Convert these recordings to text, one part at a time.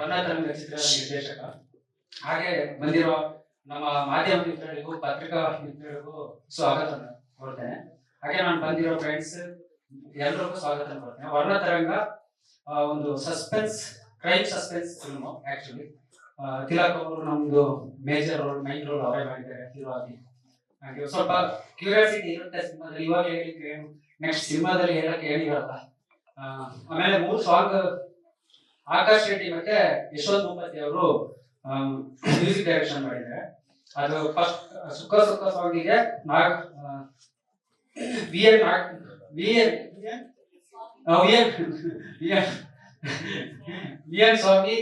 ಚಿತ್ರದ ನಿರ್ದೇಶಕ. ಹಾಗೆ ಬಂದಿರೋ ನಮ್ಮ ಮಾಧ್ಯಮ ಮಿತ್ರರಿಗೂ, ಪತ್ರಿಕಾ ಮಿತ್ರರಿಗೂ ಸ್ವಾಗತ ಕೊಡ್ತೇನೆ ಹಾಗೆ ನಾನು ಬಂದಿರೋ ಫ್ರೆಂಡ್ಸ್ ಎಲ್ರಿಗೂ ಸ್ವಾಗತ ಕೊಡ್ತೇನೆ ವರ್ಣ ತರಂಗ ಒಂದು suspense crime suspense film actually Tilak ಅವರು ನಮ್ದು ಮೇಜರ್ ರೋಲ್ ಮೈನ್ ರೋಲ್ ಅವರೇ ಮಾಡಿದ್ದಾರೆ ಹೀರೋ ಹಾಗೆ ಸ್ವಲ್ಪ ಕ್ಯೂರಿಯಾಸಿಟಿ ಇರುತ್ತೆ ಸಿನಿಮಾದಲ್ಲಿ. ಇವಾಗ ಹೇಳಿಕ್ಕೆ ನೆಕ್ಸ್ಟ್ ಸಿನಿಮಾದಲ್ಲಿ ಹೇಳಕ್ಕೆ ಹೇಳಿರಲ್ಲ ಆಮೇಲೆ ಮೂರು ಸಾಂಗ್ ಆಕಾಶ್ ಶೆಟ್ಟಿ ಮತ್ತೆ ಯಶವಂತ್ ಭೂಪತಿ ಅವರು ಮ್ಯೂಸಿಕ್ ಡೈರೆಕ್ಷನ್ ಮಾಡಿದ್ದಾರೆ. ಅದು ಫಸ್ಟ್ ಸುಖ ಸುಖ ಸಾಂಗಿಗೆ Nag V N Nag, V N V N V N Swamy,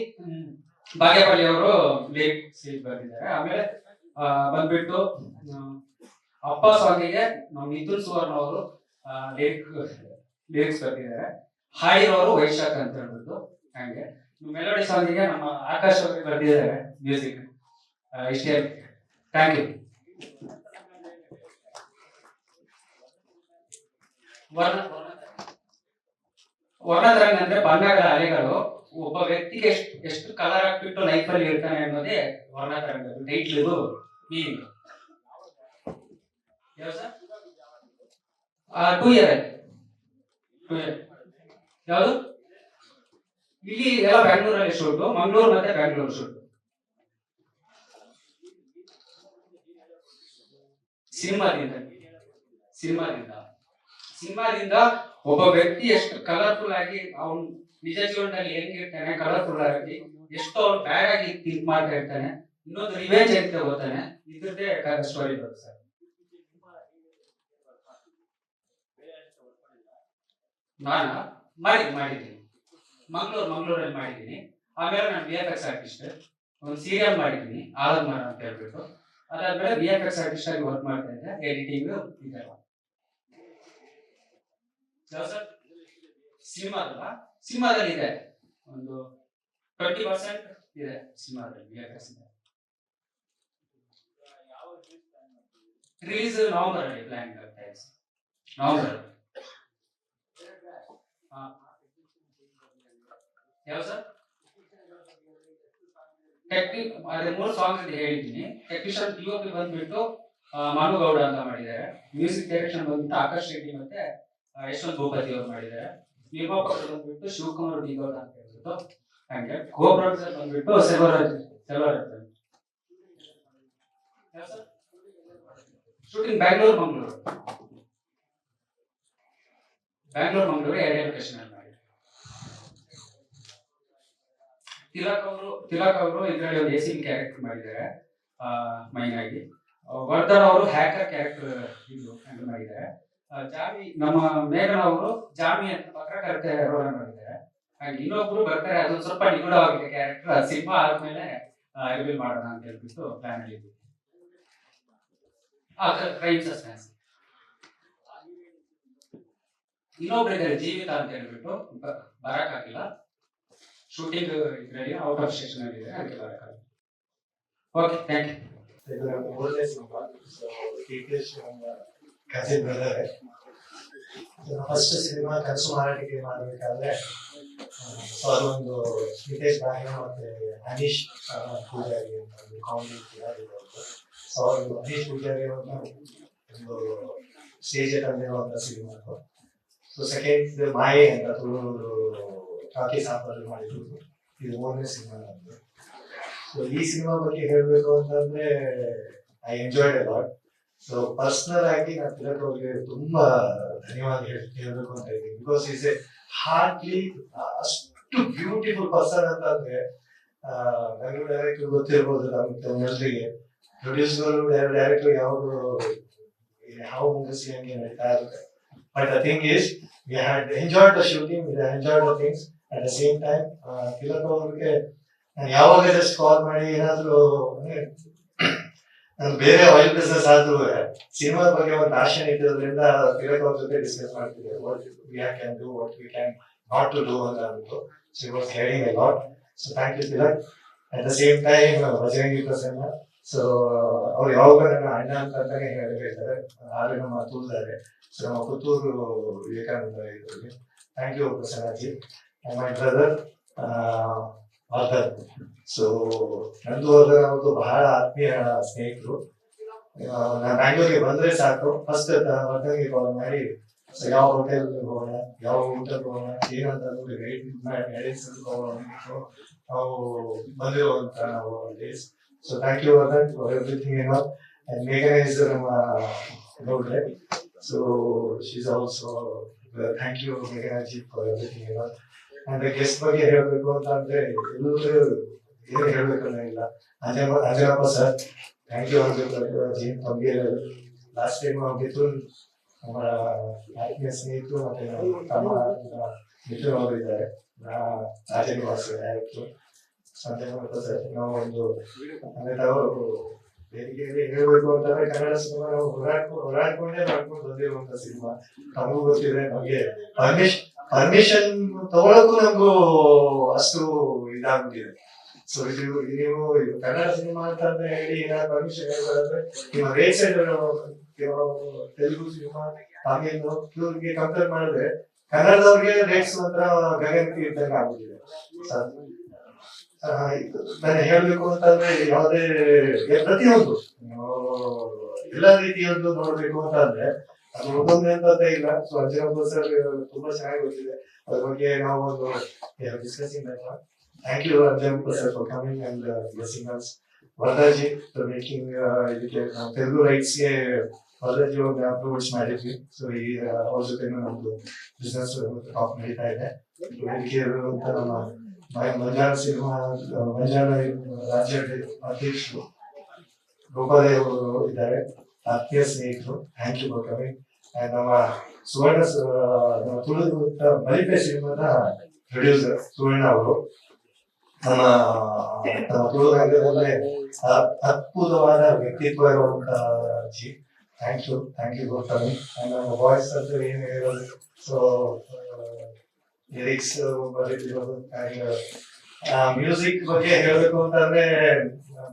Bagepalli ಅವರು ಲೇಟ್ ಸೀಟ್ ಬಂದಿದ್ದಾರೆ ಆಮೇಲೆ ಬಂದ್ಬಿಟ್ಟು ಅಪ್ಪ ಸ್ವಾಮಿಗೆ ಮಿಥುನ್ ಸುವರ್ಣ ಅವರು ಲೇಟ್ ಲಿರಿಕ್ಸ್ ಬರ್ತಿದ್ದಾರೆ ಹಾಯಿರವರು ವೈಶಾಖ್ ಅಂತ ಹೇಳ್ಬಿಟ್ಟು. ಹಂಗೆ. ಮೆಲೋಡಿ ಸಾಂಗಿಗೆ ನಮ್ಮ ಆಕಾಶ್ ಅವರು ಬರ್ತಿದ್ದಾರೆ ಮ್ಯೂಸಿಕ್ ಇಷ್ಟೇ ಥ್ಯಾಂಕ್ ಯು ವರ್ಣ, ವರ್ಣತರಂಗ ಅಂದ್ರೆ ಬಣ್ಣಗಳ ಅಲೆಗಳು. ಒಬ್ಬ ವ್ಯಕ್ತಿಗೆ ಎಷ್ಟು ಎಷ್ಟು ಕಲರ್ ಹಾಕ್ಬಿಟ್ಟು ಲೈಫ್ ಅಲ್ಲಿ ಇರ್ತಾನೆ ಅನ್ನೋದೇ ವರ್ಣತರಂಗ ಟೈಟ್ಲ್ ಇದು meaning two year two year ಯಾವುದು? ಇಲ್ಲಿ ಎಲ್ಲ ಬ್ಯಾಂಗ್ಳೂರಲ್ಲಿ ಶೂಟು ಮಂಗಳೂರು ಮತ್ತೆ ಬ್ಯಾಂಗ್ಳೂರು ಶೂಟ್ ಸಿನಿಮಾದಿಂದ ಸಿನಿಮಾದಿಂದ. ಸಿನಿಮಾದಿಂದ ಒಬ್ಬ ವ್ಯಕ್ತಿ ಎಷ್ಟು ಕಲರ್ಫುಲ್ ಆಗಿ ಅವನು ನಿಜ ಜೀವನದಲ್ಲಿ ಹೆಂಗಿರ್ತಾನೆ ಕಲರ್ಫುಲ್ ಆಗಿ ಎಷ್ಟು ಅವ್ನು ಬ್ಯಾಡ್ ಆಗಿ ಥಿಂಕ್ ಮಾಡ್ತಾ ಇರ್ತಾನೆ ಇನ್ನೊಂದು ರಿವೆಂಜ್ ಅಂತ ಹೋಗ್ತಾನೆ, ಇದ್ರದ್ದೇ ಸ್ಟೋರಿ ಬರುತ್ತೆ ಸರ್. ನಾನು? ಮಾಡಿ, ಮಾಡಿದ್ದೀನಿ. ಮಂಗಳೂರು, ಮಂಗಳೂರಲ್ಲಿ ಮಾಡಿದ್ದೀನಿ. ಆಮೇಲೆ ನಾನು ವಿ ಎಫ್ ಎಕ್ಸ್ ಆರ್ಟಿಸ್ಟ್ ಒಂದು ಸೀರಿಯಲ್ ಮಾಡಿದ್ದೀನಿ, ಆಲದ್ಮರ ಅಂತ ಹೇಳ್ಬಿಟ್ಟು. ಅದಾದ್ಮೇಲೆ ವಿ ಎಫ್ ಎಕ್ಸ್ ಆರ್ಟಿಸ್ಟ್ ಆಗಿ ವರ್ಕ್ ಮಾಡ್ತಾ ಇದ್ದೆ ಎಡಿಟಿಂಗ್ ಇದೆಲ್ಲ. ಸಿನಿಮಾದಲ್ಲ? ಸಿನಿಮಾದಲ್ಲಿ ಇದೆ. ಒಂದು ಟ್ವೆಂಟಿ ಪರ್ಸೆಂಟ್ ಇದೆ ಸಿನಿಮಾದಲ್ಲಿ V F X release November ಅಲ್ಲಿ ಪ್ಲಾನ್ ಆಗ್ತಾ ಇದೆ ನವೆಂಬರ್ ಯಾವ ಸರ್? ಟೆಕ್ನಿಕ್ ಅದೇ ಮೂರು ಸಾಂಗ್ಸ್ ಅಂತ ಹೇಳಿದ್ದೀನಿ. ಟೆಕ್ನಿಷಿಯನ್ ಪಿ ಪಿ ಬಂದ್ಬಿಟ್ಟು ಮಾನುಗೌಡ ಗೌಡ ಅಂತ ಮಾಡಿದ್ದಾರೆ. ಮ್ಯೂಸಿಕ್ ಡೈರೆಕ್ಷನ್ ಬಂದ್ಬಿಟ್ಟು ಆಕಾಶ್ ರೆಡ್ಡಿ ಮತ್ತೆ ಯಶವಂತ್ ಭೂಪತಿ ಅವರು ಮಾಡಿದ್ದಾರೆ. ನಿರ್ಮಾಪಕರು ಬಂದ್ಬಿಟ್ಟು ಶಿವಕುಮಾರ್ ಡಿ ಗೌಡ ಅಂತ ಹೇಳ್ಬಿಟ್ಟು ಹಂಗೆ ಕೋ ಪ್ರೊಡ್ಯೂಸರ್ ಬಂದ್ಬಿಟ್ಟು ಸೆಲ್ವರಾಜ್ ಸೆಲ್ವರಾಜ್. ಶೂಟಿಂಗ್ ಬ್ಯಾಂಗ್ಳೂರ್ ಮಂಗಳೂರು ಬ್ಯಾಂಗ್ಳೂರ್ ಮಂಗಳೂರು ಎರಡು ಲೊಕೇಶನ್ ಅಲ್ಲಿ ಮಾಡಿ ತಿಲಕ್ ಅವರು ತಿಲಕ್ ಅವರು ಇದರಲ್ಲಿ ಒಂದು ಎಸಿನ್ ಕ್ಯಾರೆಕ್ಟರ್ ಮಾಡಿದ್ದಾರೆ ಮೈನ್ ಆಗಿ ವರ್ಧನ್ ಅವರು ಹ್ಯಾಕರ್ ಕ್ಯಾರೆಕ್ಟರ್ ಇದು ಹ್ಯಾಂಡಲ್ ಮಾಡಿದ್ದಾರೆ. ಜಾಮಿ, ನಮ್ಮ ಮೇಘನ ಅವರು ಜಾಮಿ ಅಂತ ಪತ್ರಕರ್ತ ರೋಲ್ ಮಾಡಿದ್ದಾರೆ. ಹಾಗೆ ಇನ್ನೊಬ್ರು ಬರ್ತಾರೆ, ಅದು ಸ್ವಲ್ಪ ನಿಗೂಢವಾಗಿದೆ ಕ್ಯಾರೆಕ್ಟರ್ ಸಿನಿಮಾ ಆದ್ಮೇಲೆ ರಿವೀಲ್ ಮಾಡೋಣ ಅಂತ ಹೇಳ್ಬಿಟ್ಟು ಪ್ಲಾನ್ ಅಲ್ಲಿ ಕ್ರೈಮ್ ಸಸ್ಪೆನ್ಸ್ ಇನ್ನೊಬ್ರು ಇದ್ದಾರೆ ಜೀವಿತ ಅಂತ ಹೇಳ್ಬಿಟ್ಟು ಬರಕ್ ಬರಕ್ಕಾಗಿಲ್ಲ ಶೂಟಿಂಗ್ ಇದರಲ್ಲಿ ಔಟ್ ಆಫ್ ಸ್ಟೇಷನ್ ಅಲ್ಲಿ ಇದೆ ಅದಕ್ಕೆ ಬರಕ್ಕಾಗಿಲ್ಲ ಓಕೆ ಥ್ಯಾಂಕ್ ಯು ನಮ್ಮ ಕಸಿನ್ ಬ್ರದರ್ ಫಸ್ಟ್ ಸಿನಿಮಾ ಕನಸು ಮಾರಾಟಕ್ಕೆ ಮಾಡಬೇಕಾದ್ರೆ ಸೊ ಅದೊಂದು ನಿತೇಶ್ ಮತ್ತು ಮತ್ತೆ ಅನೀಶ್ ಆ, ಪೂಜಾರಿ ಅಂತ ಒಂದು ಕಾಮಿಡಿ ಸೊ ಅವರು ಅನೀಶ್ ಪೂಜಾರಿ ಅವ್ರನ್ನ ಒಂದು ಸ್ಟೇಜ್ ತಂದಿರುವಂತ ಸಿನಿಮಾ ಸೊ ಸೆಕೆಂಡ್ ಮಾಯೆ ಅಂತ ತುಳು ಟಾಕಿ ಸಾಂಬಾರು ಮಾಡಿದ್ರು ಇದು ಮೂರನೇ ಸಿನಿಮಾ ನಂದು ಸೊ ಈ ಸಿನಿಮಾ ಬಗ್ಗೆ ಹೇಳಬೇಕು ಅಂತಂದ್ರೆ I enjoyed lot so personal ಆಗಿ ನಾನು ತಿಲಕ್ ಅವ್ರಿಗೆ ತುಂಬಾ ಧನ್ಯವಾದ ಹೇಳಬೇಕು ಅಂತ ಇದ್ದೀನಿ. ಬಿಕಾಸ್ ಈಸ್ ಎ ಹಾರ್ಡ್ಲಿ ಅಷ್ಟು ಬ್ಯೂಟಿಫುಲ್ ಪರ್ಸನ್ ಅಂತ ಅಂದ್ರೆ ನನಗೆ ಡೈರೆಕ್ಟರ್ ಗೊತ್ತಿರ್ಬೋದು ನಮ್ಮ ತಮ್ಮೆಲ್ಲರಿಗೆ ಪ್ರೊಡ್ಯೂಸರ್ ಡೈರೆಕ್ಟರ್ ಯಾವುದು ಯಾವ ಮುಗಿಸಿ ಹೆಂಗೆ ನಡೀತಾ ಇರುತ್ತೆ but the thing is we had enjoyed the shooting we enjoyed the things at the same time Tilak ಅವ್ರಿಗೆ ಯಾವಾಗ ಕಾಲ್ ಮಾಡಿ ಏನಾದ್ರು ಬೇರೆ ಆಯಿಲ್ ಬಿಸ್ನೆಸ್ ಆದ್ರೂ, ಸಿನಿಮಾದ ಬಗ್ಗೆ ಒಂದು ಆಶೆ ಇದ್ದಿರೋದ್ರಿಂದ ತಿಲಕ್ ಅವ್ರ ಜೊತೆ ಡಿಸ್ಕಸ್ ಮಾಡ್ತಿದ್ದೆ. What we can do what we can not to do ಅಂತ ಅಂದ್ಬಿಟ್ಟು. So was hearing a lot so thank you Tilak at the same time Bajrangi Prasanna. So ಅವ್ರು ಯಾವಾಗ ನನ್ನ ಅಣ್ಣ ಅಂತ ಅಂತಾನೆ ಹೇಳಿ- ಹೇಳ್ತಾರೆ ಆದ್ರೆ ನಮ್ಮ ತೂಲ್ದಾರೆ ಸೊ ನಮ್ಮ ಪುತ್ತೂರು ವಿವೇಕಾನಂದ ಇದರಲ್ಲಿ. Thank you Prasannaji. My brother Vardhan so ನಂದು ವರ್ಧನ್ ಅವತ್ತು ಬಹಳ ಆತ್ಮೀಯ ಸ್ನೇಹಿತರು. ನಾನು ಬ್ಯಾಂಗ್ಳೂರಿಗೆ ಬಂದ್ರೆ ಸಾಕು. ಫಸ್ಟ್ ವರ್ಧನ್ಗೆ ಕಾಲ್ ಮಾಡಿ ಸೊ ಯಾವ ಹೋಟೆಲ್ ಹೋಗೋಣ? ಯಾವ ಊಟಕ್ಕೆ ಹೋಗೋಣ? ಏನಂತ ಗೈಡೆನ್ಸ್ ತಗೊಂಡು ನಾವು ಬಂದಿರುವಂತ ನಾವು days so thank you Vardhan for everything ಏನೋ ಅಂಡ್ ಮೇಘನ ಇಸ್ ನಮ್ಮ ನೋಡ್ರೆ. So she's also thank you Meghanaji for everything ಏನೋ ಅಂದ್ರೆ ಗೆಸ್ಟ್ ಬಗ್ಗೆ ಹೇಳ್ಬೇಕು ಅಂತ ಅಂದ್ರೆ ಎಲ್ಲರೂ ಏನು ಹೇಳ್ಬೇಕನ್ನ ಇಲ್ಲ. Anjana Anjanappa sir thank you ಅನ್ಬೇಕು ಜೀನ್ ತಮಗೆ ಲಾಸ್ಟ್ ಟೈಮ್ ಮಿಥುನ್ ನಮ್ಮ ಆತ್ಮೀಯ ಸ್ನೇಹಿತರು ಮತ್ತೆ ತಮ್ಮ ಮಿಥುನ್ ಅವರು ಇದ್ದಾರೆ. ರಾಜನ್ ವಾಸ ಡೈರೆಕ್ಟರ್ ಸಂಜನಪ್ಪ ಸರ್ ನಾವು ಒಂದು, ಅಂದ್ರೆ ನಾವು ಹೇಳ್ಬೇಕು ಅಂತಂದ್ರೆ ಕನ್ನಡ ಸಿನಿಮಾ ನಾವು ಹೋರಾಡ್ಕೊಂಡು ಹೋರಾಡ್ಕೊಂಡೇ ಮಾಡ್ಕೊಂಡು ಬಂದಿರುವಂತ ಸಿನಿಮಾ. ನಮಗೂ ಗೊತ್ತಿದೆ ನಮಗೆ. ಪರ್ಮಿಷನ್ ಪರ್ಮಿಷನ್ ತಗೊಳಕ್ಕೂ ನಮಗೂ ಅಷ್ಟು ಇದಾಗ್ಬಿಟ್ಟಿದೆ. ಸೊ ಇದು ನೀವು ಕನ್ನಡ ಸಿನಿಮಾ ಅಂತಂದ್ರೆ ಹೇಳಿ ಏನಾದ್ರು ಪರ್ಮಿಷನ್ ಹೇಳ್ಬೇಕಾದ್ರೆ ನಿಮ್ಮ rate side Telugu cinema Tamil ಇವ್ರಿಗೆ ಕಂಪೇರ್ ಮಾಡಿದ್ರೆ ಕನ್ನಡದವ್ರಿಗೆ ರೇಟ್ಸ್ ಮಾತ್ರ ಗಗನಕ್ಕೆ ಇದ್ದಂಗೆ ಆಗ್ಬಿಟ್ಟಿದೆ ನಾನು ಹೇಳಬೇಕು ಅಂತಂದ್ರೆ ಯಾವುದೇ ಪ್ರತಿಯೊಂದು ಎಲ್ಲ ರೀತಿಯೊಂದು ನೋಡ್ಬೇಕು ಅಂತಂದ್ರೆ ಅದು ಒಂದೊಂದೇ ಅಂತ ಇಲ್ಲ. ಸೊ ಅರ್ಜುನ ಸರ್ ತುಂಬಾ ಚೆನ್ನಾಗಿ ಗೊತ್ತಿದೆ. ಅದ್ರ ಬಗ್ಗೆ ನಾವು ಒಂದು discussing thank you Arjun sir for coming and blessing us Varadaji for making ಇದಕ್ಕೆ ನಾವು ತೆಲುಗು ರೈಟ್ಸ್ಗೆ ವರದಾಜಿ ಒಂದು ಅಪ್ರೋಚ್ ಮಾಡಿದ್ವಿ. ಸೊ ಈ ಅವ್ರ ಜೊತೆ ನಮ್ದು ಬಿಸ್ನೆಸ್ ಟಾಪ್ ನಡೀತಾ ಇದೆ. ಅಂತ ನಮ್ಮ ಮಂಜಾಳ ಸಿನಿಮಾ ಮಂಜಾಳ ರಾಜ್ಯ ಅಧ್ಯಕ್ಷರು ಗೋಪಾಲಯ್ಯ ಅವರು ಇದ್ದಾರೆ. ಆತ್ಮೀಯ ಸ್ನೇಹಿತರು ಥ್ಯಾಂಕ್ ಯು ಅಂಡ್ ನಮ್ಮ ಸುವರ್ಣ ಸ- ನಮ್ಮ ತುಳು ಮಲಿಪೆ ಸಿನಿಮಾದ ಪ್ರೊಡ್ಯೂಸರ್ ಸುವರ್ಣ ಅವರು. ನಮ್ಮ ನಮ್ಮ ತುಳು ರಂಗದಲ್ಲೇ ಅದ್ಭುತವಾದ ವ್ಯಕ್ತಿತ್ವ ಇರುವಂತಹ ji. Thank you thank you and ನಮ್ಮ ವಾಯ್ಸ್ ಅಂತ ಏನು ಹೇಳೋದು? ಸೊ ಲಿರಿಕ್ಸ್ ಬರೀತಿರೋದು ಮ್ಯೂಸಿಕ್ ಬಗ್ಗೆ ಹೇಳ್ಬೇಕು ಅಂತಂದ್ರೆ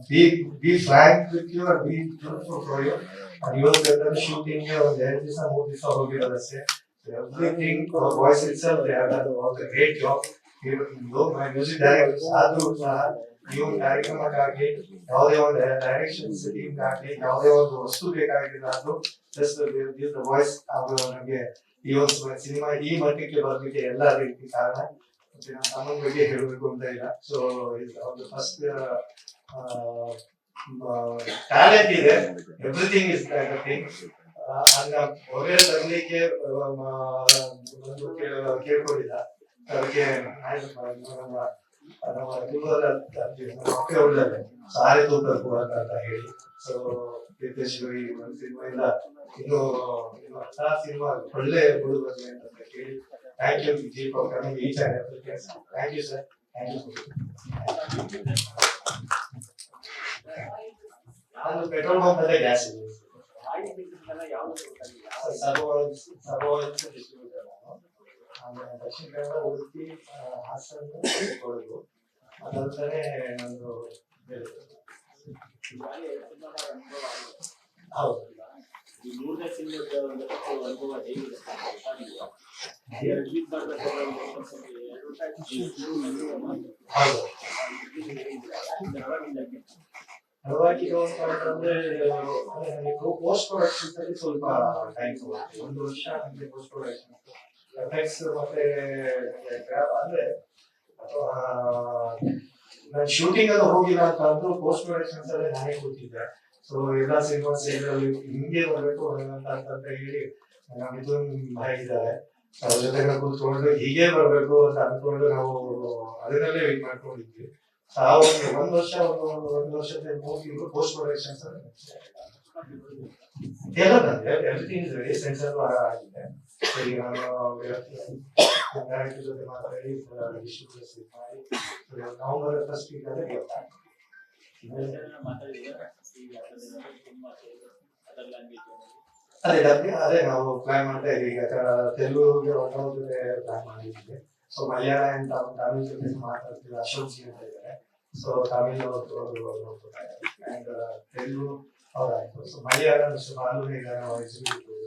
be be frank with you are be truthful for you ಇವತ್ತು ಶೂಟಿಂಗ್ ಒಂದು ಎರಡು ದಿವಸ ಮೂರು ದಿವಸ ಹೋಗಿರೋದಷ್ಟೇ everything voice itself they have done all the great job my music directors ಆದ್ರೂ ಸಹ ನೀವು ಕಾರ್ಯಕ್ರಮಕ್ಕಾಗಿ ಯಾವುದೇ ಒಂದು ಡೈರೆಕ್ಷನ್ ಟೀಮ್ ಆಗಲಿ ಯಾವುದೇ ಒಂದು ವಸ್ತು ಬೇಕಾಗಿಲ್ಲ ಆದ್ರೂ ಜಸ್ಟ್ ದ ವಾಯ್ಸ್ ಅವರು ನಮಗೆ ಒಂದು ಸಿನಿಮಾ ಈ ಮಟ್ಟಕ್ಕೆ ಬರ್ಲಿಕ್ಕೆ ಎಲ್ಲ ರೀತಿ ಕಾರಣ. ಮತ್ತೆ ನಮ್ಮ ತಮ್ಮನ ಬಗ್ಗೆ ಹೇಳಬೇಕು ಅಂತ ಇಲ್ಲ. ಸೊ ಒಂದು ಫಸ್ಟ್ ಟ್ಯಾಲೆಂಟ್ ಇದೆ. ಎವ್ರಿಥಿಂಗ್ ಇಸ್ ಥಿಂಗ್ ಅನ್ನ ಹೊರೆ ತರಲಿಕ್ಕೆ ಒಂದು ಕೇಳ- ಕೇಳ್ಕೊಂಡಿಲ್ಲ. ಅದಕ್ಕೆ ನಮ್ಮ ನಮ್ಮ ಒಳ್ಳೆ ಸಾರಿ ತೂಕ ಅಂತ ಹೇಳಿ. ಸೊ ನಿರ್ದೇಶಕರು ಈ ಒಂದು ಇಲ್ಲ ಇನ್ನು ಇನ್ನು ಸಿನಿಮಾ ಒಳ್ಳೆ ಹುಡುಗ ಬರ್ಲಿ ಅಂತ ಕೇಳಿ thank you ji for and thank you sir thank you ನಾನು ಪೆಟ್ರೋಲ್ ಅಲ್ಲೇ ಗ್ಯಾಸ್ ಇದೆ ದಕ್ಷಿಣ ಕನ್ನಡ ಉಡುಪಿ ಹಾಸನ ಕೊಡಗು ನಂದು ಪೋಸ್ಟ್ ಪ್ರೊಡಕ್ಷನ್ ಅಲ್ಲಿ ಸ್ವಲ್ಪ ಟೈಮ್ ತಗೊಳ್ತೀವಿ ಒಂದು ವರ್ಷ ನಮಗೆ ಪೋಸ್ಟ್ ಪ್ರೊಡಕ್ಷನ್ ಎಫೆಕ್ಟ್ಸ್ ಮತ್ತೆ ಅಂದ್ರೆ ನಾನು ಶೂಟಿಂಗ್ ಅಲ್ಲಿ ಹೋಗಿಲ್ಲ ಅಂತ ಅಂದ್ರು ಪೋಸ್ಟ್ ಪ್ರೊಡಕ್ಷನ್ಸ್ ಅಲ್ಲಿ ನಾನೇ ಕೂತಿದ್ದೆ. ಸೊ ಎಲ್ಲ ಸಿನಿಮಾ ಸೇರಿದಲ್ಲಿ ಹಿಂಗೆ ಬರಬೇಕು ಅಂತ ಅಂತ ಹೇಳಿ ನಮ್ಮ ಭಾಯ್ ಇದ್ದಾರೆ ಅವ್ರ ಜೊತೆ ಕೂತ್ಕೊಂಡು ಹೀಗೆ ಬರಬೇಕು ಅಂತ ಅಂದ್ಕೊಂಡು ನಾವು ಅದರಲ್ಲೇ ವೇಟ್ ಮಾಡ್ಕೊಂಡಿದ್ವಿ. ಒಂದು ಒಂದ್ ವರ್ಷ, ಒಂದು ಒಂದು ವರ್ಷದ ತಿಂಗಳು ಪೋಸ್ಟ್ ಪ್ರೊಡಕ್ಷನ್ಸ್ ಎಲ್ಲ ಬಂದಿದೆ ಎವ್ರಿಥಿಂಗ್ ಇಸ್ ರೆಡಿ ಸೆನ್ಸರ್ ಆಗಿದೆ. ಈಗ ಜೊತೆ ಮಾತಾಡಿ ಡಿಸ್ಟ್ರಿಬ್ಯೂಟರ್ಸ್ ಮಾಡಿ ನವೆಂಬರ್ ಫಸ್ಟ್ ವೀಕ್ ಅಲ್ಲಿ ಅದೇ ಡಬ್ಬಿ ಅದೇ ನಾವು ಪ್ಲಾನ್ ಮಾಡ್ತಾ ಇದೀವಿ ಈಗ ತೆಲುಗುಗೆ ಒಂದೊಂದು ಪ್ಲಾನ್ ಮಾಡಿದ್ವಿ ಸೊ ಮಲಯಾಳ ಅಂತ ತಮಿಳ್ ಜೊತೆ ಮಾತಾಡ್ತೀವಿ ಅಶೋಕ್ ಜಿ ಅಂತ ಇದ್ದಾರೆ. ಸೊ ತಮಿಳ್ ಅವರು ಅಂಡ್ ತೆಲುಗು ಅವರಾಯ್ತು ಸೊ ಮಲಯಾಳ ಬಾಲು ಈಗ ನಾವು ಇದ್ದಾರೆ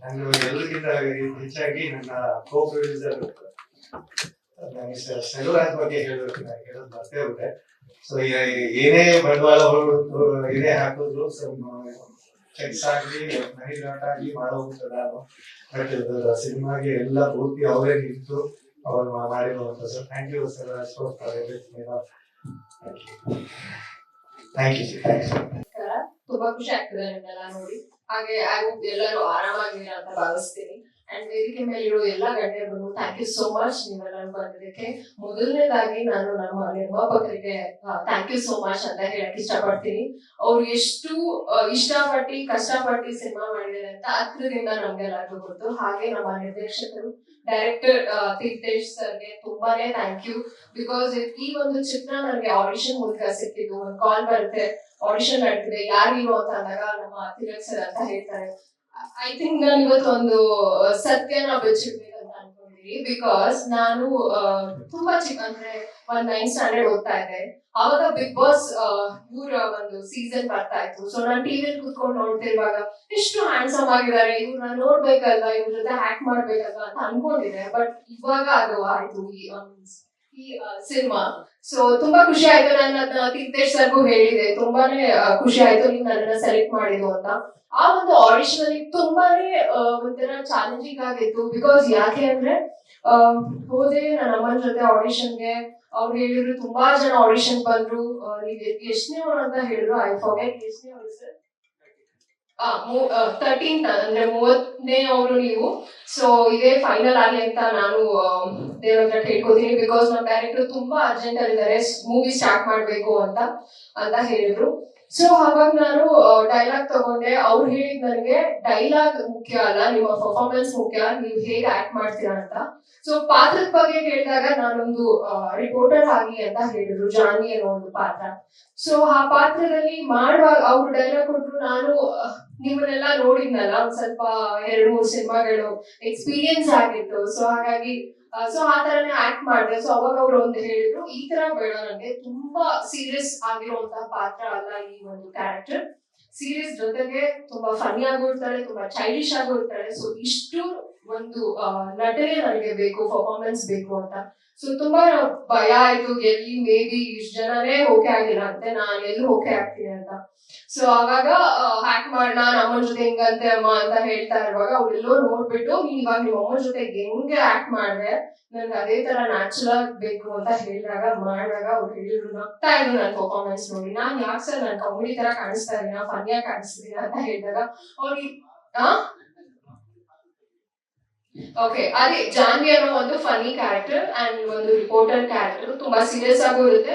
ನಾನು ಎಲ್ಲರಿಗಿಂತ ಹೆಚ್ಚಾಗಿ ನನ್ನ ಕೋ ಪ್ರೊಡ್ಯೂಸರ್ ಮಿಸ್ಟರ್ ಸೆಲ್ವರಾಜ್ ಬಗ್ಗೆ ಹೇಳ್ಬೇಕು ನಾನು ಹೇಳೋದು ಮರ್ತೇ ಬಿಟ್ಟೆ ಸೊ ಏನೇ ಬಂಡವಾಳ ಏನೇ ಹಾಕಿದ್ರು ಚೆಕ್ಸ್ ಆಗ್ಲಿ ಮನಿ ಲಾಟ್ ಆಗ್ಲಿ ಮಾಡುವಂತ ನಾನು ಬಟ್ ಸಿನಿಮಾಗೆ ಎಲ್ಲ ಪೂರ್ತಿ ಅವರೇ ನಿಂತು ಅವ್ರು ಮಾಡಿರುವಂತ sir thank you sir thank you thank you ತುಂಬಾ ಖುಷಿ ಆಗ್ತದೆ ನಿಮ್ನೆಲ್ಲ ನೋಡಿ. ಹಾಗೆ ಐ ಹೋಪ್ ಎಲ್ಲರೂ ಆರಾಮಾಗಿದ್ದೀರಾ ಅಂತ ಭಾವಿಸ್ತೀನಿ. ಅಂಡ್ ವೇದಿಕೆ ಮೇಲೆ ಇರೋ ಎಲ್ಲಾ ಗಣ್ಯರು ಥ್ಯಾಂಕ್ ಯು ಸೋ ಮಚ್ ನೀವೆಲ್ಲರೂ ಬಂದಿದ್ದಕ್ಕೆ ಮೊದಲನೇದಾಗಿ ನಾನು ನಮ್ಮ ನಿರ್ಮಾಪಕರಿಗೆ ಥ್ಯಾಂಕ್ ಯು ಸೋ ಮಚ್ ಅಂತ ಹೇಳಕ್ ಇಷ್ಟಪಡ್ತೀನಿ. ಅವ್ರು ಎಷ್ಟು ಇಷ್ಟಪಟ್ಟು, ಕಷ್ಟಪಟ್ಟು ಸಿನಿಮಾ ಮಾಡಿದ್ದಾರೆ ಅಂತ ಹತ್ರದಿಂದ ನಮ್ಗೆಲ್ಲರಿಗೂ ಗೊತ್ತು. ಹಾಗೆ ನಮ್ಮ ನಿರ್ದೇಶಕರು ಡೈರೆಕ್ಟರ್ ತೀರ್ಥೇಶ್ ಸರ್ಗೆ ತುಂಬಾನೇ ಥ್ಯಾಂಕ್ ಯು ಬಿಕಾಸ್ ಈ ಒಂದು ಚಿತ್ರ ನನಗೆ ಆಡಿಷನ್ ಮೂಲಕ ಸಿಕ್ಕಿದ್ದು, ಒಂದು ಕಾಲ್ ಬರುತ್ತೆ ಆಡಿಷನ್ ನಡೀತಿದೆ, ಯಾರು ಅಂತ ಅಂದಾಗ ನಮ್ಮ ತಿಲಕ್ ಸರ್ ಅಂತ ಹೇಳ್ತಾರೆ. ಐ ಥಿಂಕ್ ನಾನು ಇವತ್ತು ಒಂದು ಸತ್ಯನ ಬೆಚ್ಚಿಡ್ಬೇಕು ಅಂತ ಅನ್ಕೊಂಡಿದ್ದೀನಿ ಬಿಕಾಸ್ ನಾನು ತುಂಬಾ ಚಿಕ್ಕ, ಅಂದ್ರೆ ಒಂದ್ ನೈನ್ ಸ್ಟ್ಯಾಂಡರ್ಡ್ ಓದ್ತಾ ಇದ್ದೆ. ಅವಾಗ ಬಿಗ್ ಬಾಸ್ ಒಂದು ಸೀಸನ್ ಬರ್ತಾ ಇತ್ತು. ಸೊ ನಾನು ಟಿವಿಯಲ್ಲಿ ಕುತ್ಕೊಂಡು ನೋಡ್ತಿರುವಾಗ ಎಷ್ಟು ಹ್ಯಾಂಡ್ಸಮ್ ಆಗಿದ್ದಾರೆ. ಇವ್ರನ್ನ ನೋಡ್ಬೇಕಲ್ವಾ? ಇವ್ರ ಜೊತೆ ಹ್ಯಾಕ್ ಮಾಡ್ಬೇಕಲ್ವಾ ಅಂತ ಅನ್ಕೊಂಡಿದ್ದೆ. ಬಟ್ ಇವಾಗ ಅದು ಆಯ್ತು ಈ ಸಿನಿಮಾ ಸೊ ತುಂಬಾ ಖುಷಿ ಆಯ್ತು. ನಾನು ಅದನ್ನ ಸರ್ಗು ಸರ್ಗೂ ಹೇಳಿದೆ. ತುಂಬಾನೇ ಖುಷಿ ಆಯ್ತು ನೀವು ನನ್ನನ್ನ ಸೆಲೆಕ್ಟ್ ಮಾಡಿದ್ರು ಅಂತ. ಆ ಒಂದು ಆಡಿಷನ್ ಅಲ್ಲಿ ತುಂಬಾನೇ ಒಂಥರ ಚಾಲೆಂಜಿಂಗ್ ಆಗಿತ್ತು. ಬಿಕಾಸ್ ಯಾಕೆ ಅಂದ್ರೆ ಹೋದೆ ನನ್ನ ಅಮ್ಮನ ಜೊತೆ ಆಡಿಷನ್ಗೆ ಅವ್ರು ಹೇಳಿದ್ರು, ತುಂಬಾ ಜನ ಆಡಿಷನ್ ಬಂದ್ರು. ನೀವು ಎಷ್ಟನೇ ಅವ್ರು ಅಂತ ಹೇಳಿದ್ರು ಐ ಫಾರ್ಗೆಟ್ ಎಷ್ಟನೇ ಅವ್ರು ಸರ್? ತರ್ಟೀನ್ ಅಂದ್ರೆ ಮೂವತ್ತನೇ ಅವರು ನೀವು. ಸೊ ಇದೇ ಫೈನಲ್ ಆಗ್ಲಿ ಅಂತ ನಾನು ದೇವ್ರ ಹತ್ರ ಕೇಳ್ಕೊತೀನಿ. ಬಿಕಾಸ್ ನಮ್ಮ ಡೈರೆಕ್ಟರ್ ತುಂಬಾ ಅರ್ಜೆಂಟ್ ಆಗಿದ್ದಾರೆ ಮೂವಿ ಸ್ಟಾರ್ಟ್ ಮಾಡ್ಬೇಕು ಅಂತ ಅಂತ ಹೇಳಿದ್ರು. ಸೊ ಅವಾಗ ನಾನು ಡೈಲಾಗ್ ತಗೊಂಡೆ. ಅವ್ರು ಹೇಳಿದ್ ನನಗೆ ಡೈಲಾಗ್ ಮುಖ್ಯ ಅಲ್ಲ, ನಿಮ್ಮ ಪರ್ಫಾರ್ಮೆನ್ಸ್ ಮುಖ್ಯ, ನೀವು ಹೇಗೆ ಆಕ್ಟ್ ಮಾಡ್ತೀರಾ ಅಂತ. ಸೊ ಪಾತ್ರದ ಬಗ್ಗೆ ಕೇಳಿದಾಗ ನಾನೊಂದು ರಿಪೋರ್ಟರ್ ಆಗಿ ಅಂತ ಹೇಳಿದ್ರು ಜಾನಿ ಅನ್ನೋ ಒಂದು ಪಾತ್ರ. ಸೊ ಆ ಪಾತ್ರದಲ್ಲಿ ಮಾಡುವಾಗ ಅವ್ರು ಡೈಲಾಗ್ ಕೊಟ್ರು, ನಾನು ನಿಮ್ಮನ್ನೆಲ್ಲ ನೋಡಿದ್ನಲ್ಲ, ಒಂದ್ ಸ್ವಲ್ಪ ಎರಡು ಮೂರು ಸಿನಿಮಾಗಳು ಎಕ್ಸ್ಪೀರಿಯನ್ಸ್ ಆಗಿತ್ತು. ಸೊ ಹಾಗಾಗಿ ಸೊ ಆ ತರನೇ ಆಕ್ಟ್ ಮಾಡಿದೆ. ಸೊ ಅವಾಗ ಅವ್ರು ಒಂದು ಹೇಳಿದ್ರು, ಈ ತರ ಬೇಡ ನನಗೆ ತುಂಬಾ ಸೀರಿಯಸ್ ಆಗಿರುವಂತಹ ಪಾತ್ರ ಅಲ್ಲ ಈ ಒಂದು ಕ್ಯಾರೆಕ್ಟರ್ ಸೀರಿಯಸ್ ಜೊತೆಗೆ ತುಂಬಾ ಫನಿ ಆಗಿರ್ತಾಳೆ ತುಂಬಾ ಚೈಲ್ಡಿಶ್ ಆಗಿರ್ತಾಳೆ ಸೊ ಇಷ್ಟು ಒಂದು ನಟನೆ ನನಗೆ ಬೇಕು ಪರ್ಫಾರ್ಮೆನ್ಸ್ ಬೇಕು ಅಂತ. ಸೊ ತುಂಬಾ ಭಯ ಆಯ್ತು. ಎಲ್ಲಿ ಮೇ ಬಿ ಇಷ್ಟು ಜನನೇ ಓಕೆ ಆಗಿಲ್ಲ ಅಂತೆ ನಾನು ಎಲ್ಲಿ ಓಕೆ ಆಗ್ತೀನಿ ಅಂತ. ಸೊ ಅವಾಗ ಹ್ಯಾಕ್ ಮಾಡೋಣ ಅಮ್ಮನ ಜೊತೆ ಹಿಂಗಂತೆ ಅಮ್ಮ ಅಂತ ಹೇಳ್ತಾ ಇರುವಾಗ ಅವ್ರೆಲ್ಲೋ ನೋಡ್ಬಿಟ್ಟು ಇವಾಗ ನಿಮ್ಮ ಅಮ್ಮನ ಜೊತೆ ಹೆಂಗೆ ಆಕ್ಟ್ ಮಾಡಿದೆ? ನನ್ಗೆ ಅದೇ ತರ ನ್ಯಾಚುರಲ್ ಬೇಕು ಅಂತ ಹೇಳಿದಾಗ, ಮಾಡಿದಾಗ ಅವ್ರು ಹೇಳಿದ್ರು. ನಗ್ತಾ ಇದ್ರು ನನ್ನ ಪರ್ಫಾರ್ಮೆನ್ಸ್ ನೋಡಿ. ನಾನ್ ಯಾಕೆ ಸರ್ ನನ್ನ ಕಾಮಿಡಿ ತರ ಕಾಣಿಸ್ತಾ ಇದೀನ ಫನ್ಯಾಗಿ ಕಾಣಿಸ್ತೀನಿ ಅಂತ ಹೇಳಿದಾಗ ಅವ್ರಿಗೆ ಓಕೆ ಅದೇ ಜಾನ್ವಿ ಅನ್ನೋ ಒಂದು ಫನಿ ಕ್ಯಾರೆಕ್ಟರ್ ಅಂಡ್ ಒಂದು ರಿಪೋರ್ಟರ್ ಕ್ಯಾರೆಕ್ಟರ್ ತುಂಬಾ ಸೀರಿಯಸ್ ಆಗೂ ಇರುತ್ತೆ.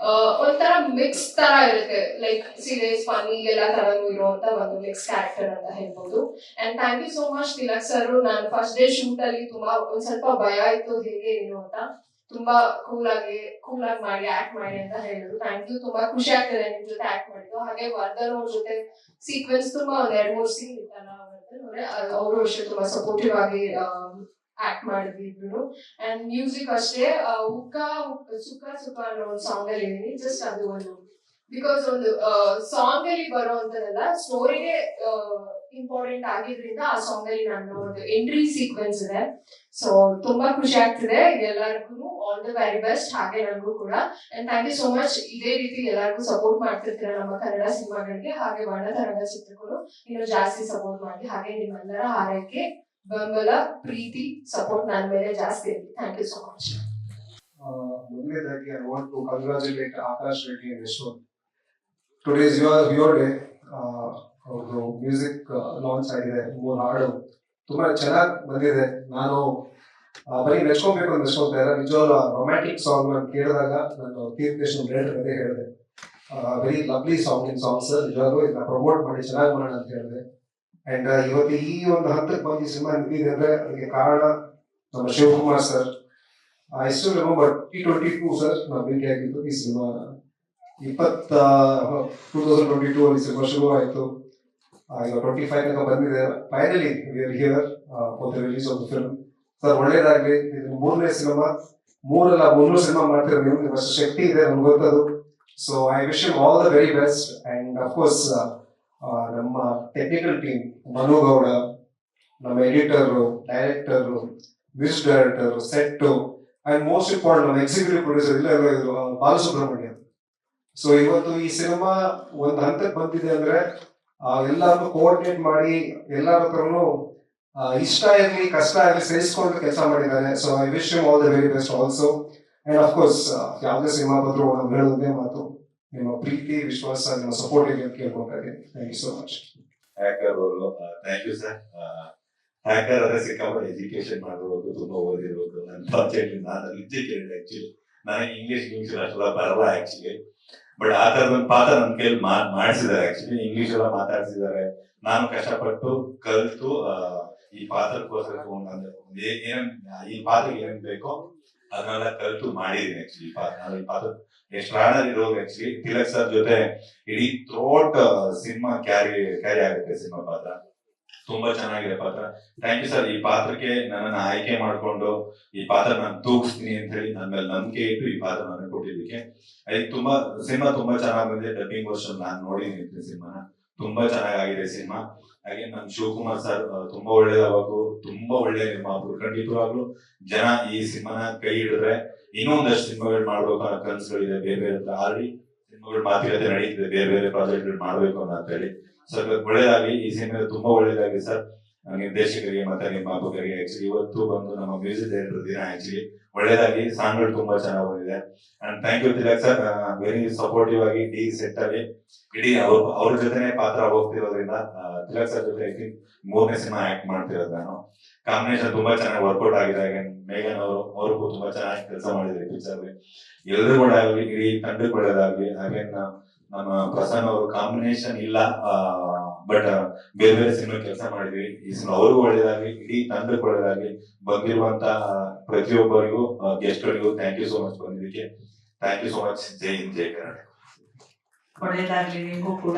ಆ, ಒಂಥರ ಮಿಕ್ಸ್ ತರ ಇರುತ್ತೆ. ಲೈಕ್ ಸೀರಿಯಸ್ ಫನಿ ಎಲ್ಲ ತರನು ಇರುವಂತ ಒಂದು ಮಿಕ್ಸ್ ಕ್ಯಾರೆಕ್ಟರ್ ಅಂತ ಹೇಳ್ಬೋದು. And thank you so much Tilak sir ನಾನು ಫಸ್ಟ್ ಡೇ ಶೂಟ್ ಅಲ್ಲಿ ತುಂಬಾ ಒಂದ್ ಸ್ವಲ್ಪ ಭಯ ಇತ್ತು ಹೇಗೆ ಏನು ಅಂತ. ತುಂಬಾ ಕೂಲ್ ಆಗಿ ಕೂಲ್ ಆಗಿ ಮಾಡಿ ಆಕ್ಟ್ ಮಾಡಿ ಅಂತ ಹೇಳಿದ್ರು. ಯು ತುಂಬಾ ಖುಷಿ ಆಗ್ತದೆ ನಿಮ್ ಜೊತೆ ಆಕ್ಟ್ ಮಾಡಿದ್ದು. ಹಾಗೆ ವರ್ಧನ್ ಅವ್ರ ಜೊತೆ ಸೀಕ್ವೆನ್ಸ್ ತುಂಬಾ ಒಂದ್ ಎರಡ್ ಮೂರ್ ಸೀನ್ ಇತ್ತಲ್ಲ ಅವರೇ ಅಷ್ಟೇ ತುಂಬಾ ಸಪೋರ್ಟಿವ್ ಆಗಿ ಆಕ್ಟ್ ಮಾಡಿದ್ವಿ ಇಬ್ರು. ಅಂಡ್ ಮ್ಯೂಸಿಕ್ ಅಷ್ಟೇ ಉಕ್ಕ ಸುಖ ಸುಕ್ಕ ಅನ್ನೋ ಒಂದು ಸಾಂಗ್ ಅಲ್ಲಿ ಜಸ್ಟ್ ಅದು ಒಂದು ಬಿಕಾಸ್ ಒಂದು ಸಾಂಗ್ ಅಲ್ಲಿ ಬರುವಂತದೆಲ್ಲ ಸ್ಟೋರಿಗೆ ಇಂಪಾರ್ಟೆಂಟ್ ಆಗಿದ್ರಿಂದ ಆ ಸಾಂಗ್ ಅಲ್ಲಿ ನನ್ನ ಒಂದು ಎಂಟ್ರಿ ಸೀಕ್ವೆನ್ಸ್ ಇದೆ. ಸೊ ತುಂಬಾ ಖುಷಿ ಆಗ್ತಿದೆ. ಎಲ್ಲರಿಗೂ ಆಲ್ ದ ವೆರಿ ಬೆಸ್ಟ್ ಹಾಗೆ ನನಗೂ ಕೂಡ. And thank you so much ಇದೇ ರೀತಿ ಎಲ್ಲರಿಗೂ ಸಪೋರ್ಟ್ ಮಾಡ್ತಿರ್ತೀರ ನಮ್ಮ ಕನ್ನಡ ಸಿನಿಮಾಗಳಿಗೆ, ಹಾಗೆ ವರ್ಣತರಂಗ ಚಿತ್ರಗಳು ಇನ್ನು ಜಾಸ್ತಿ ಸಪೋರ್ಟ್ ಮಾಡಿ, ಹಾಗೆ ನಿಮ್ಮೆಲ್ಲರ ಹಾರೈಕೆ ಬೆಂಬಲ, ಪ್ರೀತಿ ಸಪೋರ್ಟ್ ನನ್ನ ಮೇಲೆ ಜಾಸ್ತಿ ಇರಲಿ. ಥ್ಯಾಂಕ್ ಯು ಸೋ ಮಚ್ ಮೊದಲನೇದಾಗಿ I want Akash Reddy and today is your your day ಅವ್ರದ್ದು ಮ್ಯೂಸಿಕ್ ಲಾಂಚ್ ಆಗಿದೆ ಮೂರು ಹಾಡು ತುಂಬಾ ಚೆನ್ನಾಗಿ ಬಂದಿದೆ. ನಾನು ಬರೀ ನೆಚ್ಕೊಬೇಕು ಅಂತ ಮೆಚ್ಕೊಂತ ಇಲ್ಲ ನಿಜವಾದ ರೊಮ್ಯಾಂಟಿಕ್ ಸಾಂಗ್ ನಾನು ಕೇಳಿದಾಗ ನಾನು ತೀರ್ಥೇಶ್ ಡೈರೆಕ್ಟರ್ ಅದೇ ಹೇಳಿದೆ. Very lovely song in song sir ನಿಜವಾಗ್ಲೂ ಇದನ್ನ ಪ್ರಮೋಟ್ ಮಾಡಿ ಚೆನ್ನಾಗಿ ಮಾಡೋಣ ಅಂತ ಹೇಳಿದೆ. ಅಂಡ್ ಇವತ್ತು ಈ ಒಂದು ಹಂತಕ್ಕೆ ಬಂದು ಈ ಸಿನಿಮಾ ನಿಂತಿದೆ ಅಂದ್ರೆ ಅದಕ್ಕೆ ಕಾರಣ ನಮ್ಮ Shivakumar sir I still T twenty two sir ನಾವು ಭೇಟಿ ಆಗಿದ್ದು ಈ ಸಿನಿಮಾ. ಇಪ್ಪತ್ತ ಟೂ ತೌಸಂಡ್ ಟ್ವೆಂಟಿ ಟೂ ಅಲ್ಲಿ ಸಿನಿಮಾ ಶುರು ಆಯಿತು. ಈಗ ಟ್ವೆಂಟಿ ಫೈವ್ ತನಕ ಬಂದಿದೆ. Finally here for release of the film sir ಒಳ್ಳೇದಾಗ್ಲಿ. ಇದು ಮೂರನೇ ಸಿನಿಮಾ. ಮೂರಲ್ಲ ಮುನ್ನೂರು ಸಿನಿಮಾ ಮಾಡ್ತೀರ ನೀವು. ನಿಮ್ಮ ಶಕ್ತಿ ಇದೆ, ನಮ್ಗೆ ಗೊತ್ತದು. So I wish you all the very best and of course ನಮ್ಮ ಟೆಕ್ನಿಕಲ್ ಟೀಮ್ ಮನು ಗೌಡ, ನಮ್ಮ editor director music director set and most important ನಮ್ಮ ಎಕ್ಸಿಕ್ಯೂಟಿವ್ ಪ್ರೊಡ್ಯೂಸರ್ ಇಲ್ಲ ಬಾಲಸುಬ್ರಹ್ಮಣ್ಯ. ಸೊ ಇವತ್ತು ಈ ಸಿನಿಮಾ ಒಂದ್ ಹಂತಕ್ಕೆ ಬಂದಿದೆ ಅಂದ್ರೆ ಎಲ್ಲಾರು ಕೋಆರ್ಡಿನೇಟ್ ಮಾಡಿ, ಎಲ್ಲರ ಹತ್ರನು ಇಷ್ಟ ಇರಲಿ, ಕಷ್ಟ ಆಗಲಿ ಸಹಿಸ್ಕೊಂಡು ಕೆಲಸ ಮಾಡಿದ್ದಾರೆ. So I wish you all the very best also and of ಯಾವುದೇ ಸಿನಿಮಾ ಬಂದ್ರು ನಾವು ಹೇಳೋದೇ ಮಾತು, ನಿಮ್ಮ ಪ್ರೀತಿ, ವಿಶ್ವಾಸ, ನಿಮ್ಮ ಸಪೋರ್ಟ್ ಇದೆ ಅಂತ ಕೇಳ್ಕೊತಾ thank you so much hacker ಅವರು ಥ್ಯಾಂಕ್ ಯು ಸರ್ ಹ್ಯಾಕರ್ ಅದೇ ಸಿಕ್ಕಾಪಟ್ಟೆ ಎಜುಕೇಶನ್ ಮಾಡಿರೋದು ತುಂಬಾ ಓದಿರೋದು, ನನ್ನ ಪಂಚಾಯತ್ ನಾನು ಕೇಳಿದೆ ಆಕ್ಚುಲಿ ನನಗೆ ಇಂಗ್ಲಿಷ್ ಇಂಗ್ಲಿಷ್ ಅಷ್ಟೆಲ್ಲ ಬರಲ್ಲ ಆಕ್ಚುಲಿ ಬಟ್ ಆ ಒಂದು ಪಾತ್ರ ನನ್ನ ಕೈಲಿ ಮಾಡಿಸಿದ್ದಾರೆ ಆಕ್ಚುಲಿ ಇಂಗ್ಲಿಷ್ ಎಲ್ಲ ಮಾತಾಡ್ಸಿದ್ದಾರೆ. ನಾನು ಕಷ್ಟಪಟ್ಟು ಕಲಿತು ಈ ಪಾತ್ರಕ್ಕೋಸ್ಕರ ಏನೇನ್ ಈ ಪಾತ್ರಕ್ಕೆ ಏನ್ ಬೇಕೋ ಅದನ್ನೆಲ್ಲ ಕಲಿತು ಮಾಡಿದೀನಿ ಆಕ್ಚುಲಿ ಪಾತ್ರ. ಈ ಪಾತ್ರ ಎಷ್ಟು ರಾಣರ್ ಇರೋದು ಆಕ್ಚುಲಿ ತಿಲಕ್ ಸರ್ ಜೊತೆ ಇಡೀ ಥ್ರೋಟ್ ಸಿನಿಮಾ ಕ್ಯಾರಿ ಕ್ಯಾರಿ ಆಗುತ್ತೆ ಸಿನಿಮಾ ಪಾತ್ರ. ತುಂಬಾ ಚೆನ್ನಾಗಿದೆ ಪಾತ್ರ. ಥ್ಯಾಂಕ್ ಯು ಸರ್ ಈ ಪಾತ್ರಕ್ಕೆ ನನ್ನನ್ನು ಆಯ್ಕೆ ಮಾಡಿಕೊಂಡು, ಈ ಪಾತ್ರ ನಾನು ತೂಗಿಸ್ತೀನಿ ಅಂತ ಹೇಳಿ ನನ್ನ ಮೇಲೆ ನಂಬಿಕೆ ಇಟ್ಟು ಈ ಪಾತ್ರ ನನಗೆ ಕೊಟ್ಟಿದ್ದಕ್ಕೆ. ಅದಕ್ಕೆ ತುಂಬಾ, ಸಿನಿಮಾ ತುಂಬಾ ಚೆನ್ನಾಗಿ ಬಂದಿದೆ. ಡಬ್ಬಿಂಗ್ ವರ್ಷನ್ ನಾನು ನೋಡಿದ್ದೀನಿ ಸಿನಿಮಾನ. ತುಂಬಾ ಚೆನ್ನಾಗಿದೆ ಸಿನಿಮಾ. ಹಾಗೆ ನಮ್ ಶಿವಕುಮಾರ್ ಸರ್ ತುಂಬಾ ಒಳ್ಳೇದಾಗಬೇಕು ತುಂಬಾ ಒಳ್ಳೆ ನಿರ್ಮಾಪಕರು ಖಂಡಿತವಾಗ್ಲು ಜನ ಈ ಸಿನಿಮಾನ ಕೈ ಹಿಡಿದ್ರೆ ಇನ್ನೊಂದಷ್ಟು ಸಿನಿಮಾಗಳು ಮಾಡ್ಬೇಕು ಅನ್ನೋ ಕನಸುಗಳಿದೆ. ಬೇರೆ ಬೇರೆ ಆಲ್ರೆಡಿ ಸಿನಿಮಾಗಳು ಮಾತುಕತೆ ನಡೀತಿದೆ. ಬೇರೆ ಬೇರೆ ಪ್ರಾಜೆಕ್ಟ್ಗಳು ಮಾಡ್ಬೇಕು ಅಂತ ಹೇಳಿ ಸೊ ಒಳ್ಳೇದಾಗಲಿ, ಈ ಸಿನಿಮಾ ತುಂಬಾ ಒಳ್ಳೇದಾಗಲಿ ಸರ್. ನಿರ್ದೇಶಕರಿಗೆ ಮತ್ತೆ ನಿರ್ಮಾಪಕರಿಗೆ ಆಕ್ಚುಲಿ ಇವತ್ತು ಬಂದು ನಮ್ಮ ಮ್ಯೂಸಿಕ್ ಡೈರೆಕ್ಟರ್ ದಿನ ಆಕ್ಚುಲಿ ಒಳ್ಳೇದಾಗಿ ಸಾಂಗ್ಗಳು ತುಂಬಾ ಚೆನ್ನಾಗಿ ಬಂದಿದೆ. And thank you Tilak sir. Very supportive ಆಗಿ ಡಿ ಸೆಟ್ ಅಲ್ಲಿ ಇಡೀ ಅವ್ರ ಅವ್ರ ಜೊತೆನೆ ಪಾತ್ರ ಹೋಗ್ತಿರೋದ್ರಿಂದ ತಿಲಕ್ ಸರ್ ಜೊತೆ ಐ ಥಿಂಕ್ ಮೂರನೇ ಸಿನಿಮಾ ಆಕ್ಟ್ ಮಾಡ್ತಿರೋದು ನಾನು. ಕಾಂಬಿನೇಷನ್ ತುಂಬಾ ಚೆನ್ನಾಗಿ ವರ್ಕೌಟ್ ಆಗಿದೆ. ಹಾಗೆ ಮೇಘನ್ ಅವರು, ಅವ್ರಿಗೂ ತುಂಬಾ ಚೆನ್ನಾಗಿ ಕೆಲಸ ಮಾಡಿದ್ರು ಪಿಕ್ಚರ್ ಎಲ್ಲರೂ ಕೂಡ ಆಗಲಿ, ಇಡೀ ತಂಡಕ್ಕೆ ಒಳ್ಳೇದಾಗಲಿ. ಹಾಗೆ ನಮ್ಮ ಪ್ರಸನ್ನ ಅವರು ಕಾಂಬಿನೇಷನ್ ಇಲ್ಲ ಬಟ್ ಬೇರೆ ಬೇರೆ ಸಿನಿಮಾ ಕೆಲಸ ಮಾಡಿದ್ವಿ. ಈ ಸಿನಿಮಾ ಅವ್ರಿಗೂ ಒಳ್ಳೇದಾಗ್ಲಿ ಇಡೀ ತಂಡಕ್ಕೆ ಒಳ್ಳೇದಾಗ್ಲಿ. ಬಂದಿರುವಂತ ಪ್ರತಿಯೊಬ್ಬರಿಗೂ ಗೆಸ್ಟ್ಗಳಿಗೂ ಥ್ಯಾಂಕ್ ಯು ಸೋ ಮಚ್ ಬಂದಿದ್ದಕ್ಕೆ. Thank you so much Jai Hind Jai Karnataka. ಒಳ್ಳೇದಾಗ್ಲಿ ನಿಮಗೂ ಕೂಡ.